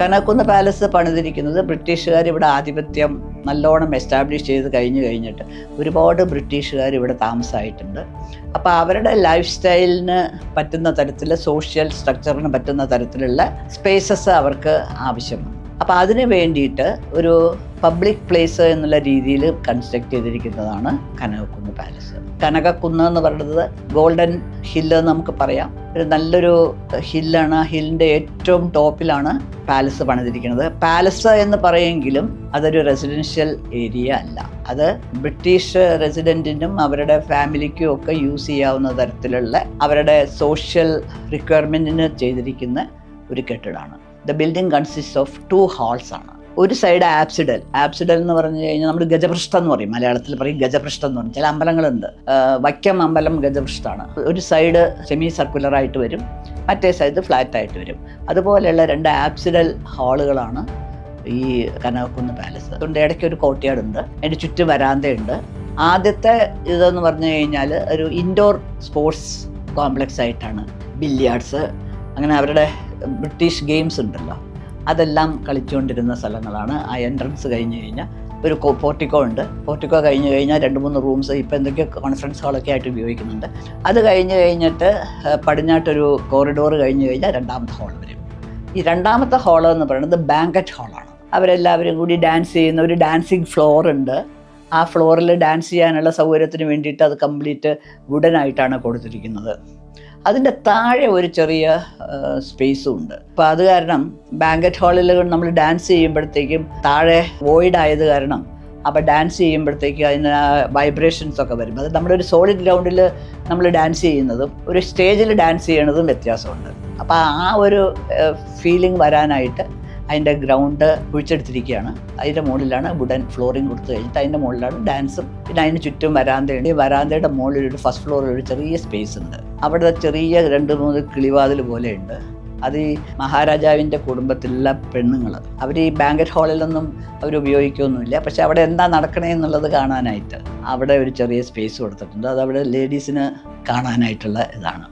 കനകുന്ന് palace പണിതിരിക്കുന്നത് ബ്രിട്ടീഷുകാർ ഇവിടെ ആധിപത്യം നല്ലോണം എസ്റ്റാബ്ലിഷ് ചെയ്ത് കഴിഞ്ഞു കഴിഞ്ഞിട്ട് ഒരുപാട് ബ്രിട്ടീഷുകാർ ഇവിടെ താമസമായിട്ടുണ്ട് അപ്പോൾ അവരുടെ ലൈഫ് സ്റ്റൈലിന് പറ്റുന്ന തരത്തിൽ സോഷ്യൽ സ്ട്രക്ചറിന് പറ്റുന്ന തരത്തിലുള്ള സ്പേസസ് അവർക്ക് ആവശ്യമാണ് അപ്പോൾ അതിന് വേണ്ടിയിട്ട് ഒരു പബ്ലിക് പ്ലേസ് എന്നുള്ള രീതിയിൽ കൺസ്ട്രക്ട് ചെയ്തിരിക്കുന്നതാണ് കനകക്കുന്ന് പാലസ് കനകക്കുന്ന് എന്ന് പറയുന്നത് ഗോൾഡൻ ഹില്ല് നമുക്ക് പറയാം. ഒരു നല്ലൊരു ഹില്ലാണ് ആ ഹില്ലിന്റെ ഏറ്റവും ടോപ്പിലാണ് പാലസ് പണിതിരിക്കുന്നത്. പാലസ് എന്ന് പറയുമെങ്കിലും അതൊരു റെസിഡൻഷ്യൽ ഏരിയ അല്ല. അത് ബ്രിട്ടീഷ് റെസിഡന്റിനും അവരുടെ ഫാമിലിക്കും ഒക്കെ യൂസ് ചെയ്യാവുന്ന തരത്തിലുള്ള അവരുടെ സോഷ്യൽ റിക്വയർമെന്റിന് ചെയ്തിരിക്കുന്ന ഒരു കെട്ടിടമാണ്. The building consist of two halls ആണ്. ഒരു സൈഡ് ആപ്സിഡൽ. ആപ്സിഡൽ എന്ന് പറഞ്ഞു കഴിഞ്ഞാൽ നമ്മൾ ഗജപൃഷ്ഠം എന്ന് പറയും. മലയാളത്തിൽ പറയും ഗജപൃഷ്ഠം എന്ന് പറയും. ചില അമ്പലങ്ങളുണ്ട്. വൈക്കം അമ്പലം ഗജപൃഷ്ഠമാണ് ഒരു സൈഡ് സെമി സർക്കുലർ ആയിട്ട് വരും. മറ്റേ സൈഡ് ഫ്ലാറ്റ് ആയിട്ട് വരും. അതുപോലെയുള്ള രണ്ട് ആപ്സിഡൽ ഹാളുകളാണ് ഈ കനകക്കുന്ന് പാലസ് അതുകൊണ്ട് ഇടയ്ക്ക് ഒരു കോട്ടയാട് ഉണ്ട്. അതിന്റെ ചുറ്റും വരാന്തയുണ്ട്. ആദ്യത്തെ ഇതെന്ന് പറഞ്ഞു കഴിഞ്ഞാൽ ഒരു ഇൻഡോർ സ്പോർട്സ് കോംപ്ലക്സ് ആയിട്ടാണ് ബില്ലിയാർഡ്സ് അങ്ങനെ അവരുടെ ബ്രിട്ടീഷ് ഗെയിംസ് ഉണ്ടല്ലോ. അതെല്ലാം കളിച്ചുകൊണ്ടിരുന്ന സ്ഥലങ്ങളാണ്. ആ എൻട്രൻസ് കഴിഞ്ഞ് കഴിഞ്ഞാൽ ഒരു പോർട്ടിക്കോ ഉണ്ട്. പോർട്ടിക്കോ കഴിഞ്ഞ് കഴിഞ്ഞാൽ രണ്ട് മൂന്ന് റൂംസ് ഇപ്പോൾ എന്തൊക്കെയോ കോൺഫറൻസ് ഹാളൊക്കെ ആയിട്ട് ഉപയോഗിക്കുന്നുണ്ട്. അത് കഴിഞ്ഞ് കഴിഞ്ഞിട്ട് പടിഞ്ഞാട്ടൊരു കോറിഡോർ കഴിഞ്ഞ് കഴിഞ്ഞാൽ രണ്ടാമത്തെ ഹാൾ വരും. ഈ രണ്ടാമത്തെ ഹാൾ എന്ന് പറയുന്നത് ബാങ്കറ്റ് ഹാളാണ് അവരെല്ലാവരും കൂടി ഡാൻസ് ചെയ്യുന്ന ഒരു ഡാൻസിങ് ഫ്ലോർ ഉണ്ട്. ആ ഫ്ലോറിൽ ഡാൻസ് ചെയ്യാനുള്ള സൗകര്യത്തിന് വേണ്ടിയിട്ട് അത് കംപ്ലീറ്റ് വുഡൻ ആയിട്ടാണ് കൊടുത്തിരിക്കുന്നത്. അതിന്റെ താഴെ ഒരു ചെറിയ സ്പേസും ഉണ്ട്. അപ്പോൾ അത് കാരണം ബാങ്കറ്റ് ഹാളിൽ നമ്മൾ ഡാൻസ് ചെയ്യുമ്പോഴത്തേക്കും താഴെ വോയിഡ് ആയത് കാരണം അപ്പോൾ ഡാൻസ് ചെയ്യുമ്പോഴത്തേക്ക് അതിന് വൈബ്രേഷൻസ് ഒക്കെ വരും. അത് നമ്മുടെ ഒരു സോളിഡ് ഗ്രൗണ്ടിൽ നമ്മൾ ഡാൻസ് ചെയ്യുന്നതും ഒരു സ്റ്റേജിൽ ഡാൻസ് ചെയ്യണതും വ്യത്യാസമുണ്ട്. അപ്പോൾ ആ ഒരു ഫീലിംഗ് വരാനായിട്ട് അതിന്റെ ഗ്രൗണ്ട് കുഴിച്ചെടുത്തിരിക്കുകയാണ്. അതിന്റെ മുകളിലാണ് വുഡൻ ഫ്ലോറിങ് കൊടുത്തു കഴിഞ്ഞിട്ട് അതിന്റെ മുകളിലാണ് ഡാൻസും പിന്നെ അതിന് ചുറ്റും വരാന്തയുണ്ട് ഈ വരാന്തയുടെ മുകളിൽ ഒരു ഫസ്റ്റ് ഫ്ലോറിൽ ഒരു ചെറിയ സ്പേസ് ഉണ്ട്. അവിടെ ചെറിയ രണ്ട് മൂന്ന് കിളിവാതിൽ പോലെയുണ്ട്. അത് ഈ മഹാരാജാവിന്റെ കുടുംബത്തിലുള്ള പെണ്ണുങ്ങൾ അവർ ഈ ബാങ്കറ്റ് ഹാളിലൊന്നും അവർ ഉപയോഗിക്കുകയൊന്നുമില്ല. പക്ഷെ അവിടെ എന്താ നടക്കണേ എന്നുള്ളത് കാണാനായിട്ട് അവിടെ ഒരു ചെറിയ സ്പേസ് കൊടുത്തിട്ടുണ്ട്. അത് അവിടെ ലേഡീസിന് കാണാനായിട്ടുള്ള ഇതാണ്.